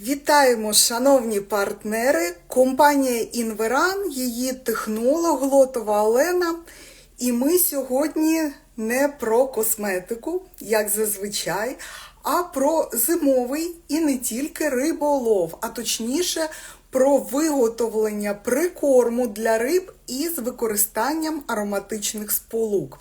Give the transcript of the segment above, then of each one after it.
Вітаємо, шановні партнери, компанія Інверан, її технолог Глотова Олена. І ми сьогодні не про косметику, як зазвичай, а про зимовий і не тільки риболов, а точніше про виготовлення прикорму для риб із використанням ароматичних сполук.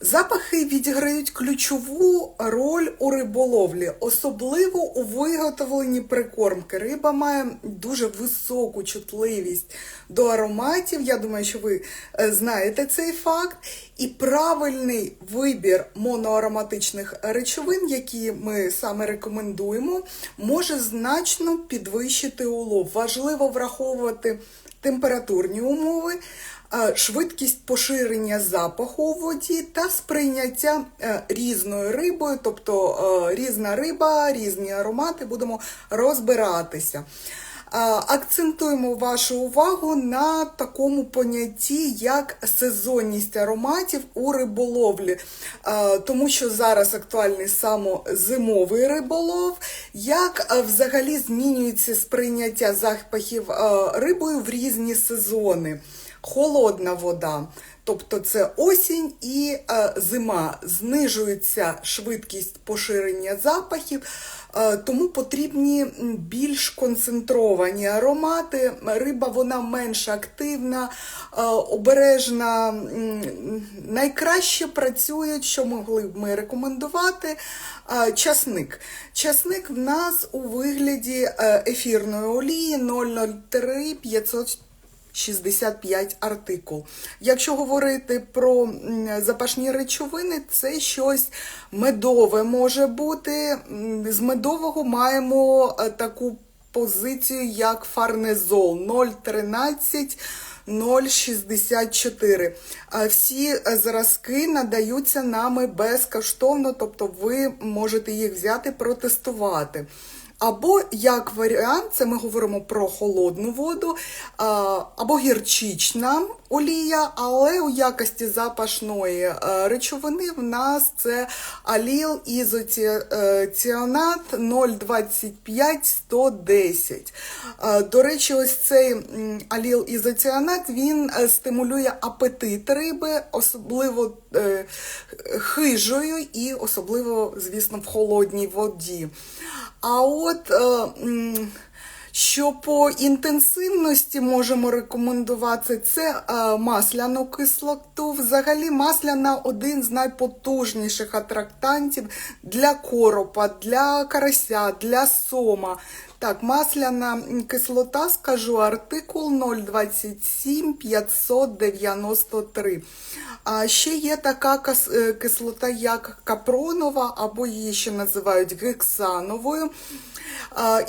Запахи відіграють ключову роль у риболовлі, особливо у виготовленні прикормки. Риба має дуже високу чутливість до ароматів. Я думаю, що ви е, знаєте цей факт. І правильний вибір моноароматичних речовин, які ми саме рекомендуємо, може значно підвищити улов. Важливо враховувати температурні умови, швидкість поширення запаху у воді та сприйняття е, різною рибою, тобто е, різна риба, різні аромати, будемо розбиратися. Акцентуємо вашу увагу на такому понятті, як сезонність ароматів у риболовлі, тому що зараз актуальний саме зимовий риболов, як взагалі змінюється сприйняття запахів рибою в різні сезони. Холодна вода, тобто це осінь і е, зима. Знижується швидкість поширення запахів, е, тому потрібні більш концентровані аромати. Риба вона менш активна, е, обережна. Найкраще працюють, що могли б ми рекомендувати. Часник. Часник в нас у вигляді ефірної олії 003 500 65 артикул. Якщо говорити про запашні речовини, це щось медове може бути. З медового маємо е, таку позицію, як фарнезол 0,13. 0,64. Всі е, зразки надаються нами безкоштовно, тобто ви можете їх взяти, протестувати. Або як варіант, це ми говоримо про холодну воду, або гірчична олія, але у якості запашної е, речовини в нас це аліл ізоціанат 0,25-110. Е, До речі, ось цей аліл ізоціанат він е, стимулює апетит риби, особливо хижою і особливо, звісно, в холодній воді. А от що по інтенсивності можемо рекомендувати, це е, масляну кислоту. Взагалі, масляна один з найпотужніших атрактантів для коропа, для карася, для сома. Так, масляна кислота, скажу, артикул 027 593. А ще є така е, кислота, як капронова, або її ще називають гексановою.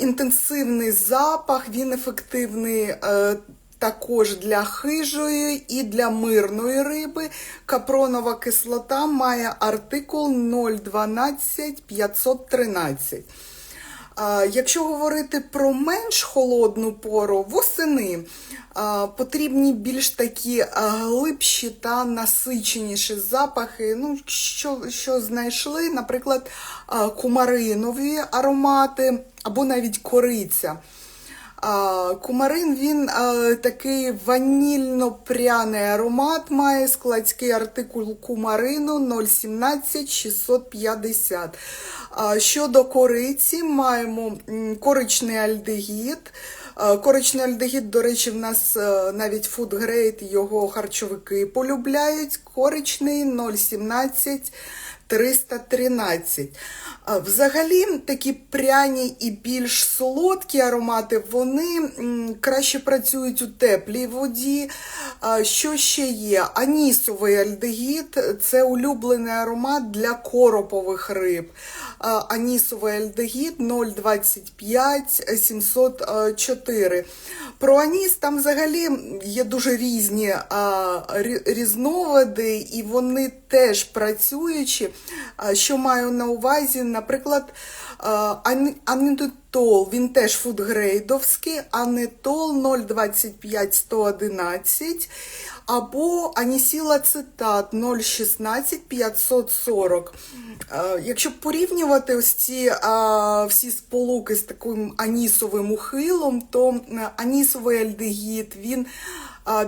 Інтенсивний запах, він ефективний. е, Також для хижої і для мирної риби капронова кислота має артикул 012 513. Якщо говорити про менш холодну пору, восени потрібні більш такі глибші та насиченіші запахи. Ну, що, що знайшли, наприклад, кумаринові аромати або навіть кориця. А, Кумарин він а, такий ванільно-пряний аромат має складський артикул кумарину 017 650. А, Щодо кориці, маємо коричний альдегід. Коричний альдегід, до речі, в нас е, навіть фудгрейд, його харчовики полюбляють. Коричний 017 313. Взагалі, такі пряні і більш солодкі аромати, вони краще працюють у теплій воді. Що ще є? Анісовий альдегід це улюблений аромат для коропових риб. Анісовий альдегід 025 704. Про аніс там взагалі є дуже різні а, різновиди, і вони теж працюючі. А, Що маю на увазі, наприклад, а, ан- він теж фудгрейдовський, анетол 025 111. Або анісілацетат 0,16 540. Е, Якщо порівнювати ось ці всі сполуки з таким анісовим ухилом, то е, анісовий альдегід, він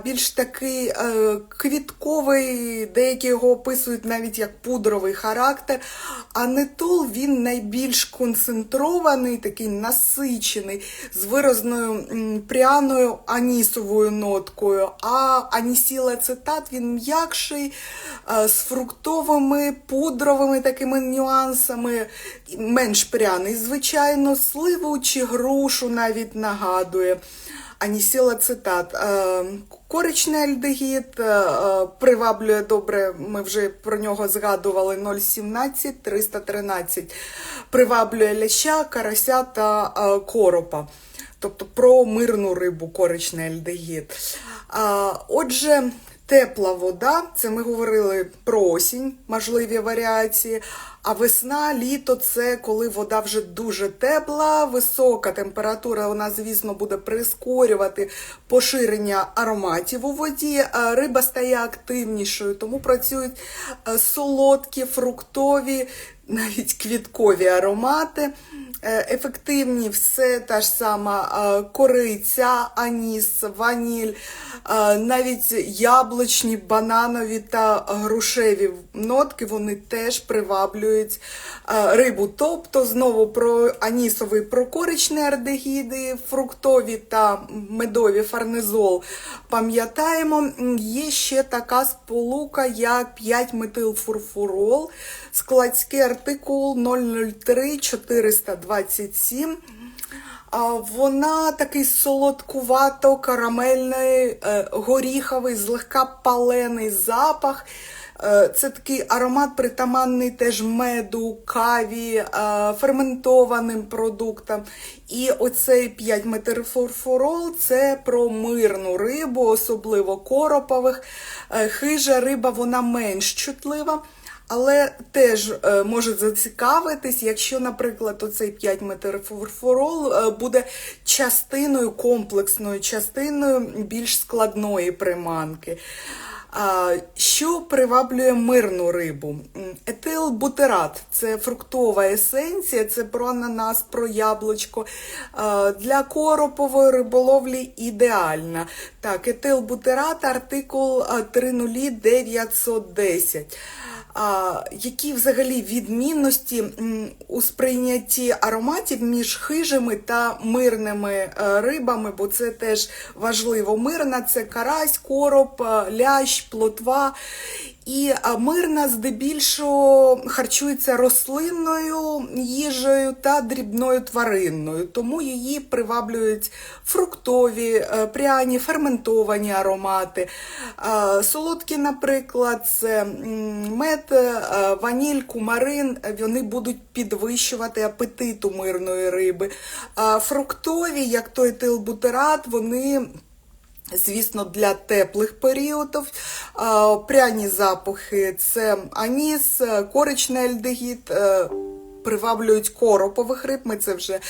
більш такий е, квітковий, деякі його описують навіть як пудровий характер. А нетол він найбільш концентрований, такий насичений, з виразною пряною анісовою ноткою. А анісілацетат він м'якший, е, з фруктовими, пудровими такими нюансами, менш пряний. Звичайно, сливу чи грушу навіть нагадує. Анісілацетат. Е, Коричний альдегід е, е, приваблює добре, ми вже про нього згадували 0,17, 313. Приваблює ляща, карася та коропа. Тобто про мирну рибу коричний альдегід. Отже, тепла вода, це ми говорили про осінь, можливі варіації. А весна, літо це коли вода вже дуже тепла, висока температура, вона, звісно, буде прискорювати поширення ароматів у воді. Риба стає активнішою, тому працюють е, солодкі, фруктові, навіть квіткові аромати. Е, Ефективні все та ж сама е, кориця, аніс, ваніль, е, навіть яблучні, бананові та грушеві нотки вони теж приваблюють рибу. Тобто знову про анісовий, про коричний ардегіди, фруктові та медові фарнезол пам'ятаємо. Є ще така сполука, як 5-метилфурфурол, складський артикул 003 427. Вона такий солодкувато, карамельний, е, горіховий, злегка палений запах. Е, Це такий аромат притаманний теж меду, каві, е, ферментованим продуктам. І оцей 5 метерфорфорол це про мирну рибу, особливо коропових. Хижа риба, вона менш чутлива. Але теж е, може зацікавитись, якщо, наприклад, оцей 5 метерфорфорол е, буде частиною комплексною, частиною більш складної приманки. Що приваблює мирну рибу? Етилбутерат це фруктова есенція, це про ананас, про яблучко. Для коропової риболовлі ідеальна. Так, етилбутерат, артикул а, 30910. Які взагалі відмінності у сприйнятті ароматів між хижими та мирними е, рибами, бо це теж важливо. Мирна це карась, короб, е, лящ, плотва. І мирна здебільшого харчується рослинною їжею та дрібною тваринною, тому її приваблюють фруктові, е, пряні, ферментовані аромати. Солодкі, наприклад, це мед, е, ваніль, кумарин, вони будуть підвищувати апетит у мирної риби. Фруктові, як той тилбутерат, вони. Звісно, для теплих періодів. Пряні запахи це аніс, коричний альдегід, е, приваблюють коропових риб. Ми це вже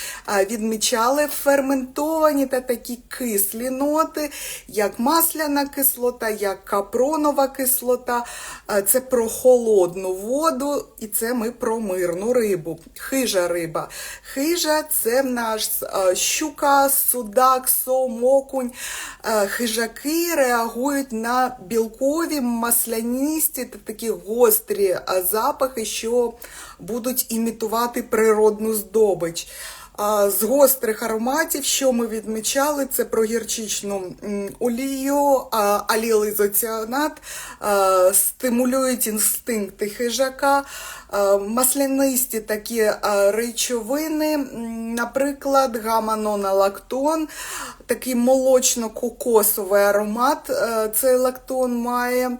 відмічали. Ферментовані та такі кислі ноти, як масляна кислота, як капронова кислота. Це про холодну воду, і це ми про мирну рибу. Хижа риба. Хижа це наш щука, судак, сом, окунь. Хижаки реагують на білкові, масляністі та такі гострі запахи, що будуть імітувати природну здобич. З гострих ароматів, що ми відмічали, це про гірчичну олію, а, алілізоціанат, стимулюють інстинкти хижака, маслянисті такі речовини, наприклад, гамма-нонолактон, такий молочно-кокосовий аромат е, цей лактон має.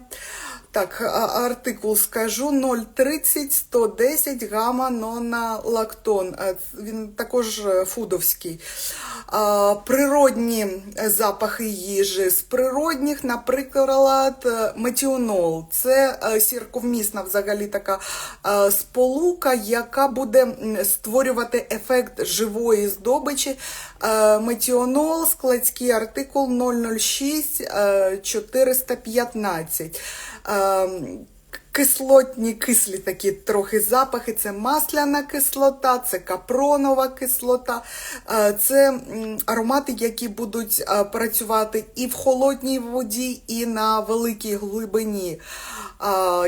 Так, артикул скажу 030 110 гамма нона лактон. Він також е, фудовський. природні запахи їжі. З природних, наприклад, е, метіонол. Це е, сірковмісна взагалі така е, сполука, яка буде створювати ефект живої здобичі. Е, Метіонол, складський артикул 006 е, 415. Е, Кислотні, кислі такі трохи запахи. Це масляна кислота, це капронова кислота, е, це аромати, які будуть е, працювати і в холодній воді, і на великій глибині.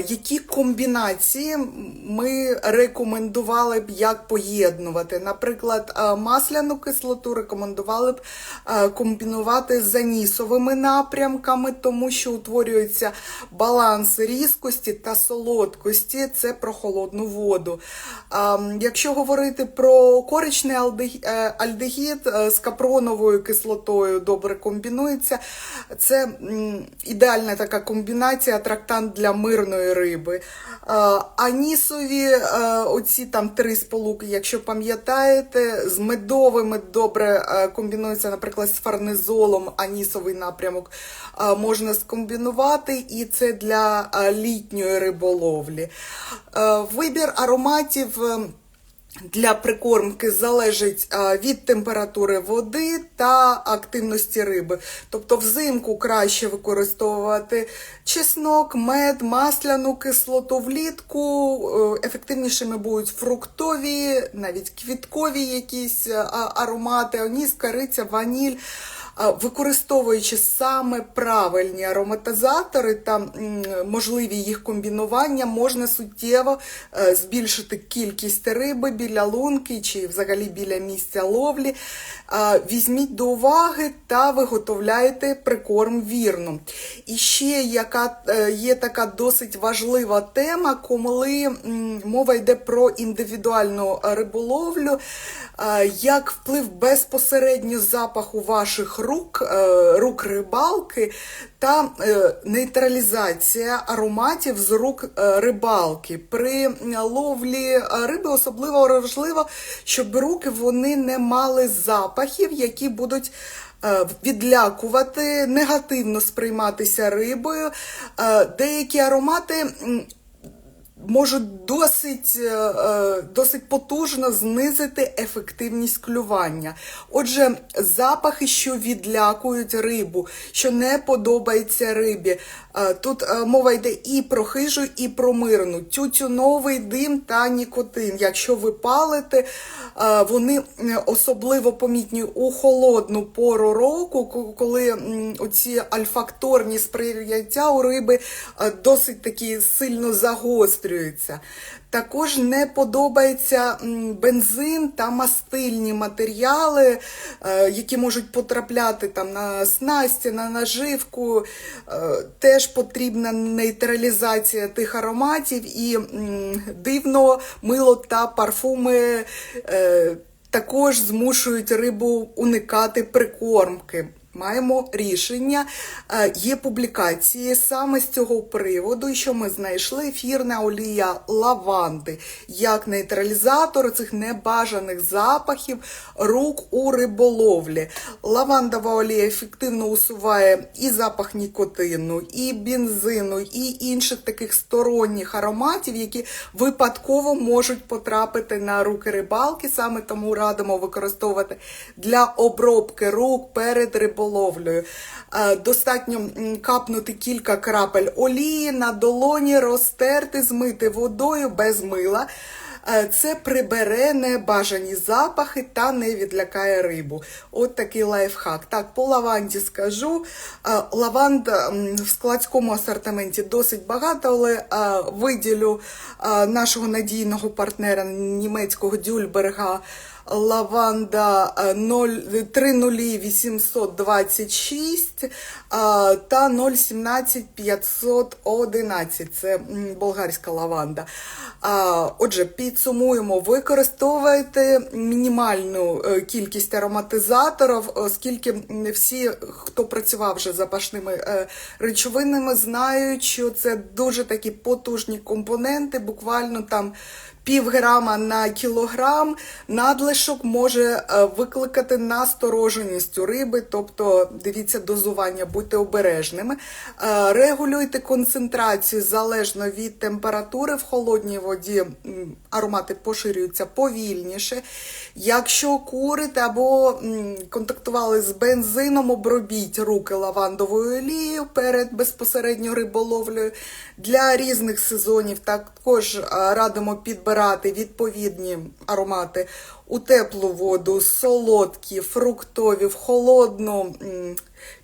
Які комбінації ми рекомендували б як поєднувати? Наприклад, е, масляну кислоту рекомендували б е, комбінувати з анісовими напрямками, тому що утворюється баланс різкості та солодкості. Це про холодну воду. Якщо говорити про коричний е, альдегід е, з капроновою кислотою добре комбінується, це ідеальна така комбінація трактант для мирної риби. Анісові, е, оці там три сполуки, якщо пам'ятаєте, з медовими добре комбінується, наприклад, з фарнезолом, анісовий напрямок можна скомбінувати, і це для літньої риболовлі. Е, Вибір ароматів. е, для прикормки залежить від температури води та активності риби. Тобто взимку краще використовувати чеснок, мед, масляну кислоту. Влітку е, ефективнішими будуть фруктові, навіть квіткові якісь е, аромати, аніс, кориця, ваніль. Використовуючи саме правильні ароматизатори та можливі їх комбінування, можна суттєво е, збільшити кількість риби біля лунки чи взагалі біля місця ловлі. Візьміть до уваги та виготовляйте прикорм вірно. І ще яка е, є така досить важлива тема, коли мова йде про індивідуальну риболовлю, як вплив безпосередньо запаху ваших рук, е, рук рибалки та е, нейтралізація ароматів з рук е, рибалки. При ловлі риби особливо важливо, щоб руки вони не мали запахів, які будуть відлякувати, негативно сприйматися рибою. Деякі аромати. Можуть досить, е, е, досить потужно знизити ефективність клювання. Отже, запахи, що відлякують рибу, що не подобається рибі. Е, Тут е, мова йде і про хижу, і про мирну. Тютюновий дим та нікотин. Якщо ви палите, е, вони особливо помітні у холодну пору року, коли оці альфакторні сприйняття у риби досить такі сильно загострюються. Також не подобається бензин та мастильні матеріали, е, які можуть потрапляти там на снасті, на наживку. Е, Теж потрібна нейтралізація тих ароматів і дивно мило та парфуми. е, також змушують рибу уникати прикормки. Маємо рішення, Е, є публікації саме з цього приводу, що ми знайшли ефірна олія лаванди як нейтралізатор цих небажаних запахів рук у риболовлі. Лавандова олія ефективно усуває і запах нікотину, і бензину, і інших таких сторонніх ароматів, які випадково можуть потрапити на руки рибалки. Саме тому радимо використовувати для обробки рук перед риболовлею. Е, Достатньо капнути кілька крапель олії на долоні, розтерти, змити водою без мила. Е, Це прибере небажані запахи та не відлякає рибу. От такий лайфхак. Так, по лаванді скажу. Е, Лаванда в складському асортименті досить багато, але виділю нашого надійного партнера німецького Дюльберга. Лаванда е, 0 30826 та 017 511. Це болгарська лаванда. Отже, підсумуємо, використовуйте мінімальну е, кількість ароматизаторів, оскільки всі, хто працював вже з запашними е, речовинами, знають, що це дуже такі потужні компоненти, буквально там пів грама на кілограм надлишок може е, викликати настороженість у риби, тобто дивіться дозування, будьте обережними. Е, Регулюйте концентрацію залежно від температури в холодній воді. Аромати поширюються повільніше. Якщо курите або контактували з бензином, обробіть руки лавандовою олією перед безпосередньо риболовлею. Для різних сезонів також е, радимо підбирати відповідні аромати у теплу воду, солодкі, фруктові, в холодну,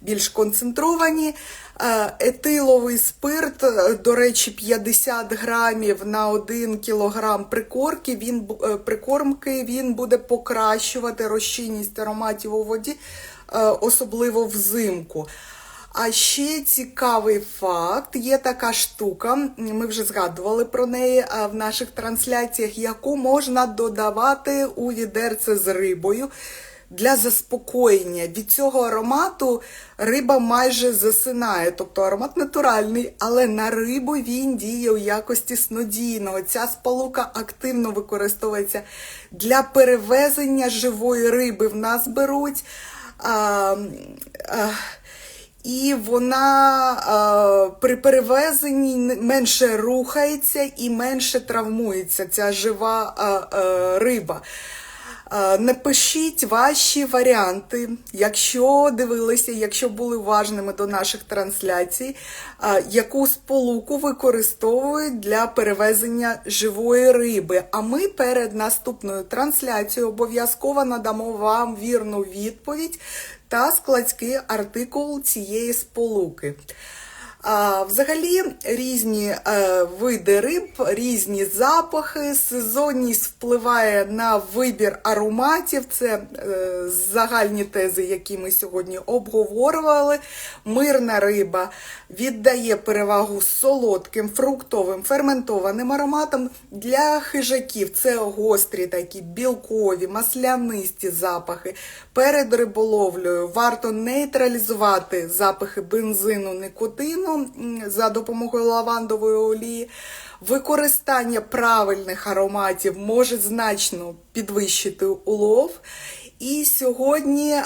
більш концентровані. Е, Етиловий спирт, е, до речі, 50 грамів на 1 кілограм прикорки, він, е, прикормки, він буде покращувати розчинність ароматів у воді, особливо взимку. А ще цікавий факт: є така штука, ми вже згадували про неї в наших трансляціях, яку можна додавати у відерце з рибою для заспокоєння. Від цього аромату риба майже засинає, тобто аромат натуральний, але на рибу він діє у якості снодійного. Ця сполука активно використовується для перевезення живої риби. В нас беруть. А, а, і вона е, при перевезенні менше рухається і менше травмується ця жива е, е, риба. Напишіть ваші варіанти, якщо дивилися, якщо були уважними до наших трансляцій, яку сполуку використовують для перевезення живої риби. А ми перед наступною трансляцією обов'язково надамо вам вірну відповідь та складський артикул цієї сполуки. А, взагалі різні е, види риб, різні запахи, сезонність впливає на вибір ароматів. Це е, загальні тези, які ми сьогодні обговорювали. Мирна риба віддає перевагу солодким, фруктовим, ферментованим ароматам. Для хижаків це гострі такі білкові, маслянисті запахи. Перед риболовлею варто нейтралізувати запахи бензину, никотину за допомогою лавандової олії. Використання правильних ароматів може значно підвищити улов. І сьогодні е,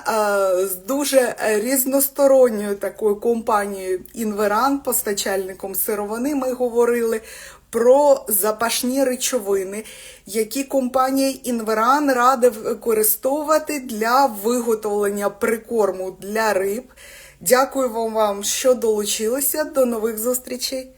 з дуже різносторонньою такою компанією Інверан, постачальником сировини, ми говорили про запашні речовини, які компанія Інверан радив використовувати для виготовлення прикорму для риб. Дякую вам, що долучилися. До нових зустрічей!